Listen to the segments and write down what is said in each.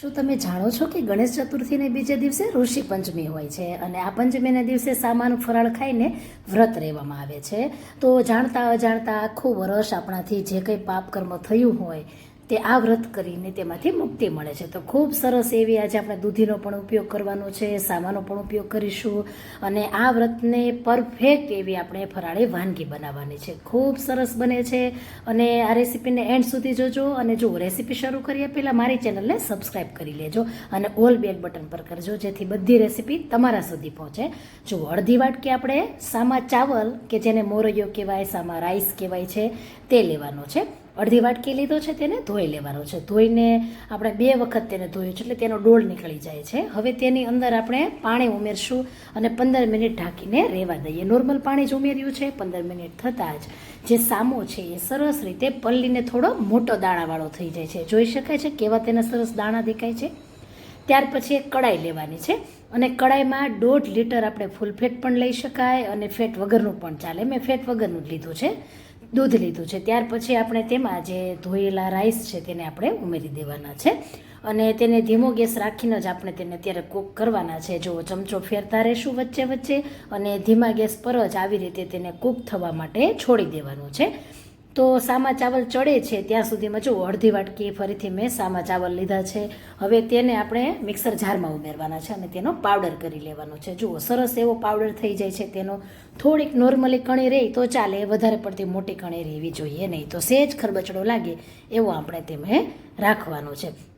શું તમે જાણો છો કે ગણેશ ચતુર્થીને બીજે દિવસે ઋષિ પંચમી હોય છે? અને આ પંચમીના દિવસે સામાનું ફરાળ ખાઈને વ્રત રહેવામાં આવે છે. તો જાણતા અજાણતા આખું વર્ષ આપણાથી જે કંઈ પાપ કર્મ થયું હોય તે આ વ્રત કરીને તેમાંથી મુક્તિ મળે છે. તો ખૂબ સરસ એવી આજે આપણે દૂધીનો પણ ઉપયોગ કરવાનો છે સામાનો પણ ઉપયોગ કરીશું અને આ વ્રતને પરફેક્ટ એવી આપણે ફરાળી વાનગી બનાવવાની છે. ખૂબ સરસ બને છે અને આ રેસીપીને એન્ડ સુધી જોજો અને જો રેસીપી શરૂ કરીએ પહેલાં મારી ચેનલને સબસ્ક્રાઈબ કરી લેજો અને ઓલ બેલ બટન પર કરજો જેથી બધી રેસીપી તમારા સુધી પહોંચે. જો અડધી વાટકી આપણે સામા ચાવલ કે જેને મોરૈયો કહેવાય, સામા રાઈસ કહેવાય છે તે લેવાનો છે. અડધી વાટકી લીધો છે તેને ધોઈ લેવાનો છે. ધોઈને આપણે બે વખત તેને ધોયું છે એટલે તેનો ડોળ નીકળી જાય છે. હવે તેની અંદર આપણે પાણી ઉમેરશું અને પંદર મિનિટ ઢાંકીને રહેવા દઈએ. નોર્મલ પાણી જ ઉમેર્યું છે, પંદર મિનિટ થતાં જ. જે સામો છે એ સરસ રીતે પલ્લીને થોડો મોટો દાણાવાળો થઈ જાય છે. જોઈ શકાય છે કેવા તેના સરસ દાણા દેખાય છે? ત્યાર પછી એક કડાઈ લેવાની છે અને કડાઈમાં દોઢ લીટર આપણે ફૂલ ફેટ પણ લઈ શકાય અને ફેટ વગરનું પણ ચાલે. મેં ફેટ વગરનું જ લીધું છે. દૂધ લીધું છે. ત્યાર પછી આપણે તેમાં જે ધોયેલા રાઈસ છે તેને આપણે ઉમેરી દેવાના છે. અને તેને ધીમો ગેસ રાખીને જ આપણે તેને અત્યારે કૂક કરવાના છે. જો ચમચો ફેરતા રહેશું વચ્ચે વચ્ચે અને ધીમા ગેસ પર જ આવી રીતે તેને કૂક થવા માટે છોડી દેવાનું છે. તો સામા ચાવલ ચડે છે, ત્યાં સુધીમાં જો અડધી વાટકી ફરીથી મેં સામા ચાવલ લીધા છે. હવે તેને આપણે મિક્સર જારમાં ઉમેરવાના છે અને તેનો પાવડર કરી લેવાનો છે. જુઓ, સરસ એવો પાવડર થઈ જાય છે તેનો. થોડીક નોર્મલી કણી રહી તો ચાલે, વધારે પડતી મોટી કણી રહેવી જોઈએ નહીં તો સેજ ખરબચડો લાગે એવો આપણે તેમાં રાખવાનો છે.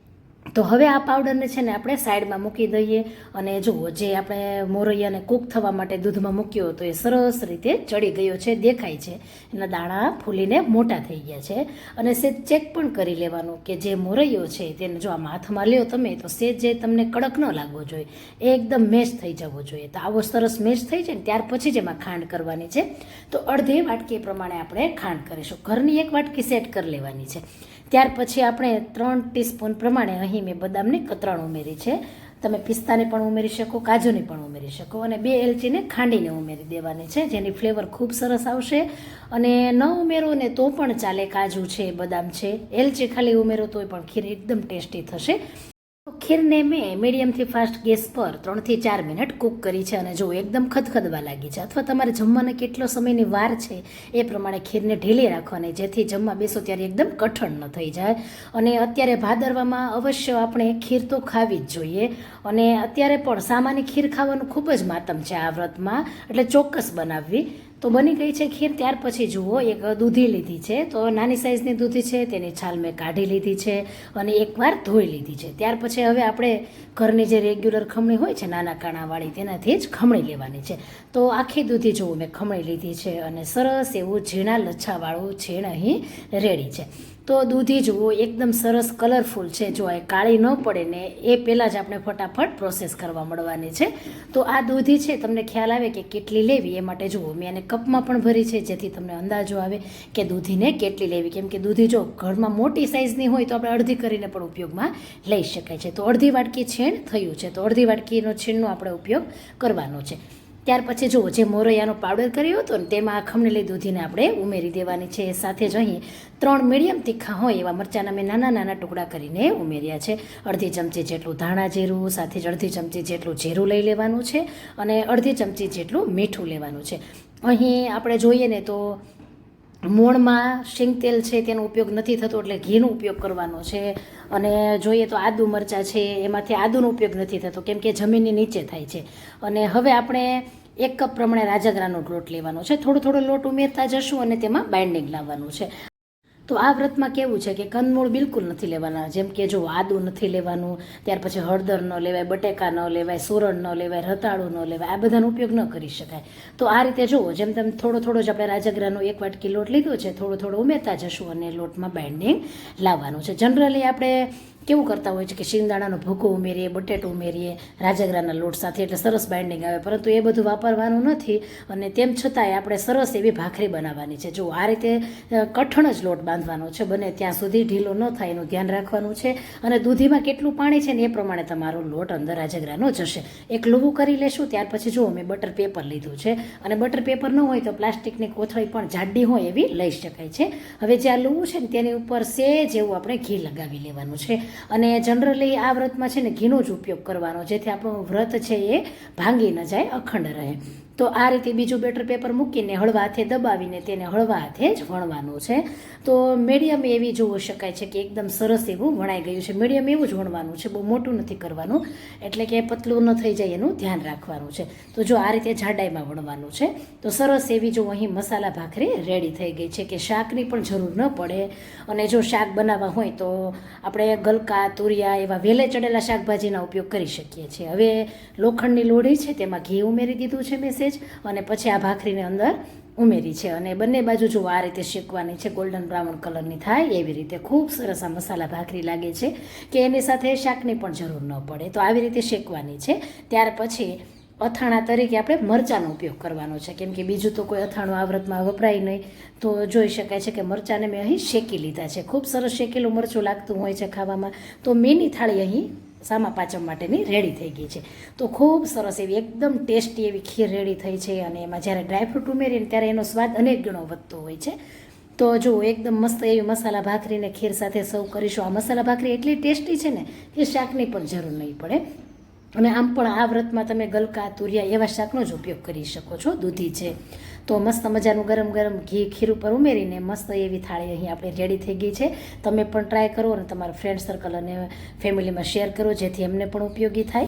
તો હવે આ પાવડરને છે ને આપણે સાઈડમાં મૂકી દઈએ અને જુઓ, જે આપણે મોરૈયાને કૂક થવા માટે દૂધમાં મૂક્યો હતો એ સરસ રીતે ચડી ગયો છે, દેખાય છે. એના દાણા ફૂલીને મોટા થઈ ગયા છે અને સેજ ચેક પણ કરી લેવાનું કે જે મોરૈયો છે તેને જો આમ હાથમાં લ્યો તમે, તો સેજ જે તમને કડક ન લાગવો જોઈએ, એ એકદમ મેશ થઈ જવો જોઈએ. તો આવો સરસ મેશ થઈ જાય ને ત્યાર પછી જ એમાં ખાંડ કરવાની છે. તો અડધી વાટકી પ્રમાણે આપણે ખાંડ કરીશું. ઘરની એક વાટકી સેટ કરી લેવાની છે. ત્યાર પછી આપણે ત્રણ ટીસ્પૂન પ્રમાણે અહીં મેં બદામની કતરણ ઉમેરી છે. તમે પિસ્તાને પણ ઉમેરી શકો, કાજુની પણ ઉમેરી શકો અને બે એલચીને ખાંડીને ઉમેરી દેવાની છે, જેની ફ્લેવર ખૂબ સરસ આવશે. અને ન ઉમેરો ને તો પણ ચાલે, કાજુ છે, બદામ છે. એલચી ખાલી ઉમેરો તોય પણ ખીર એકદમ ટેસ્ટી થશે. ખીરને મેં મીડિયમથી ફાસ્ટ ગેસ પર ત્રણથી ચાર મિનિટ કૂક કરી છે અને જો એકદમ ખદખદવા લાગી છે અથવા તમારે જમવાને કેટલો સમયની વાર છે એ પ્રમાણે ખીરને ઢીલી રાખવાની જેથી જમવા બેસો ત્યારે એકદમ કઠણ ન થઈ જાય. અને અત્યારે ભાદરવામાં અવશ્ય આપણે ખીર તો ખાવી જ જોઈએ. અને અત્યારે પણ સામાન્ય ખીર ખાવાનું ખૂબ જ માતમ છે આ વ્રતમાં. એટલે ચોક્કસ બનાવવી. તો બની ગઈ છે ખીર. ત્યાર પછી જુઓ, એક દૂધી લીધી છે. તો નાની સાઇઝની દૂધી છે, તેની છાલ મેં કાઢી લીધી છે અને એકવાર ધોઈ લીધી છે. ત્યાર પછી હવે આપણે ઘરની જે રેગ્યુલર ખમણી હોય છે નાના કાણાવાળી, તેનાથી જ ખમણી લેવાની છે. તો આખી દૂધી જોવું મેં ખમણી લીધી છે અને સરસ એવું ઝીણા લચ્છાવાળું છીણ અહીં રેડી છે. તો દૂધી જુઓ એકદમ સરસ કલરફુલ છે. જો એ કાળી ન પડે ને, એ પહેલાં જ આપણે ફટાફટ પ્રોસેસ કરવા મળવાની છે. તો આ દૂધી છે, તમને ખ્યાલ આવે કે કેટલી લેવી, એ માટે જુઓ. મેં એને કપમાં પણ ભરી છે, જેથી તમને અંદાજો આવે કે દૂધીને કેટલી લેવી. કેમ કે દૂધી જો ઘરમાં મોટી સાઇઝની હોય, તો આપણે અડધી કરીને પણ ઉપયોગમાં લઈ શકાય છે. તો અડધી વાટકી છીણ થયું છે. તો અડધી વાટકીનો છીણનો આપણે ઉપયોગ કરવાનો છે. ત્યાર પછી જુઓ, જે મોરૈયાનો પાવડર કર્યો હતો ને તેમાં આ ખમણેલી દૂધીને આપણે ઉમેરી દેવાની છે. સાથે જ અહીં ત્રણ મીડિયમ તીખા હોય એવા મરચાંના મેં નાના નાના ટુકડા કરીને ઉમેર્યા છે. અડધી ચમચી જેટલું ધાણા જીરું, સાથે જ અડધી ચમચી જેટલું જીરું લઈ લેવાનું છે અને અડધી ચમચી જેટલું મીઠું લેવાનું છે. અહીં આપણે જોઈએ ને તો મૂળમાં શીંગ તેલ છે તેનો ઉપયોગ નથી થતો એટલે ઘીનો ઉપયોગ કરવાનો છે. અને જોઈએ તો આદુ મરચાં છે, એમાંથી આદુનો ઉપયોગ નથી થતો કેમ કે જમીનની નીચે થાય છે. અને હવે આપણે એક કપ પ્રમાણે રાજગરાનો લોટ લેવાનો છે. થોડો થોડો લોટ ઉમેરતા જશું અને તેમાં બાઇન્ડિંગ લાવવાનું છે. તો આ વ્રતમાં કેવું છે કે કંદમૂળ બિલકુલ નથી લેવાના. જેમ કે જો આદુ નથી લેવાનું, ત્યાર પછી હળદર ન લેવાય, બટેકા ન લેવાય સોરણ ન લેવાય, રતાળું ન લેવાય, આ બધાનો ઉપયોગ ન કરી શકાય. તો આ રીતે જુઓ, જેમ તેમ થોડો થોડો જ આપણે રાજગરાનો એક વાટકી લોટ લીધો છે, થોડો થોડો ઉમેરતા જશું અને લોટમાં બાઇન્ડિંગ લાવવાનું છે. જનરલી આપણે કેવું કરતા હોય છે કે શિંગદાણાનો ભૂકો ઉમેરીએ, બટેટો ઉમેરીએ, રાજગરાના લોટ સાથે, એટલે સરસ બાઇન્ડિંગ આવે. પરંતુ એ બધું વાપરવાનું નથી અને તેમ છતાંય આપણે સરસ એવી ભાખરી બનાવવાની છે. જો આ રીતે કઠણ જ લોટ બાંધવાનો છે, બને ત્યાં સુધી ઢીલો ન થાય, એનું ધ્યાન રાખવાનું છે. અને દૂધીમાં કેટલું પાણી છે ને એ પ્રમાણે તમારો લોટ અંદર રાજગરાનો જશે. એક લુવું કરી લેશું, ત્યાર પછી જુઓ મેં બટર પેપર લીધું છે. અને બટર પેપર ન હોય તો પ્લાસ્ટિકની કોથળી પણ જાડી હોય એવી લઈ શકાય છે. હવે જે આ લુવું છે ને તેની ઉપર સેજ એવું આપણે ઘી લગાવી લેવાનું છે. અને જનરલી આ વ્રતમાં છે ને ઘીનો જ ઉપયોગ કરવાનો, જેથી આપણું વ્રત છે એ ભાંગી ન જાય, અખંડ રહે. તો આ રીતે બીજું બેટર પેપર મૂકીને હળવા હાથે દબાવીને તેને હળવા હાથે જ વણવાનું છે. તો મીડિયમ એવી જોઈ શકાય છે કે એકદમ સરસ એવું વણાઈ ગયું છે. મીડિયમ એવું જ વણવાનું છે. બહુ મોટું નથી કરવાનું. એટલે કે પતલું ન થઈ જાય એનું ધ્યાન રાખવાનું છે. તો જો આ રીતે જાડાઈમાં વણવાનું છે. તો સરસ એવી જો અહીં મસાલા ભાખરી રેડી થઈ ગઈ છે કે શાકની પણ જરૂર ન પડે. અને જો શાક બનાવવા હોય તો આપણે ગલકા, તુરિયા એવા વેલે ચડેલા શાકભાજીના ઉપયોગ કરી શકીએ છીએ. હવે લોખંડની લોઢી છે, તેમાં ઘી ઉમેરી દીધું છે મેસેજ અને પછી આ ભાખરીને અંદર ઉમેરી છે. અને બંને બાજુ જો આ રીતે શેકવાની છે ગોલ્ડન બ્રાઉન કલરની થાય એવી રીતે. ખૂબ સરસ આ મસાલા ભાખરી લાગે છે કે એની સાથે શાકની પણ જરૂર ન પડે. તો આવી રીતે શેકવાની છે. ત્યાર પછી અથાણા તરીકે આપણે મરચાંનો ઉપયોગ કરવાનો છે. કેમ કે બીજું તો કોઈ અથાણું આ વ્રતમાં વપરાય નહીં. તો જોઈ શકાય છે કે મરચાંને મેં અહીં શેકી લીધા છે. ખૂબ સરસ શેકેલું મરચું લાગતું હોય છે ખાવામાં. તો મેની થાળી અહીં સામા પાચમ માટેની રેડી થઈ ગઈ છે. તો ખૂબ સરસ એવી, એકદમ ટેસ્ટી એવી ખીર રેડી થઈ છે અને એમાં જ્યારે ડ્રાયફ્રૂટ ઉમેરીને ત્યારે એનો સ્વાદ અનેક ગણો વધતો હોય છે. તો જો એકદમ મસ્ત એવી મસાલા ભાખરીને ખીર સાથે સર્વ કરીશું. આ મસાલા ભાખરી એટલી ટેસ્ટી છે ને કે શાકની પણ જરૂર નહીં પડે. અને આમ પણ આ વ્રતમાં તમે ગલકા, તુરિયા એવા શાકનો જ ઉપયોગ કરી શકો છો. દૂધી છે. તો મસ્ત મજાનું ગરમ ગરમ ઘી ખીર ઉપર ઉમેરીને મસ્ત એવી થાળી અહીં આપણે રેડી થઈ ગઈ છે. તમે પણ ટ્રાય કરો અને તમારા ફ્રેન્ડ સર્કલ અને ફેમિલીમાં શેર કરો, જેથી એમને પણ ઉપયોગી થાય.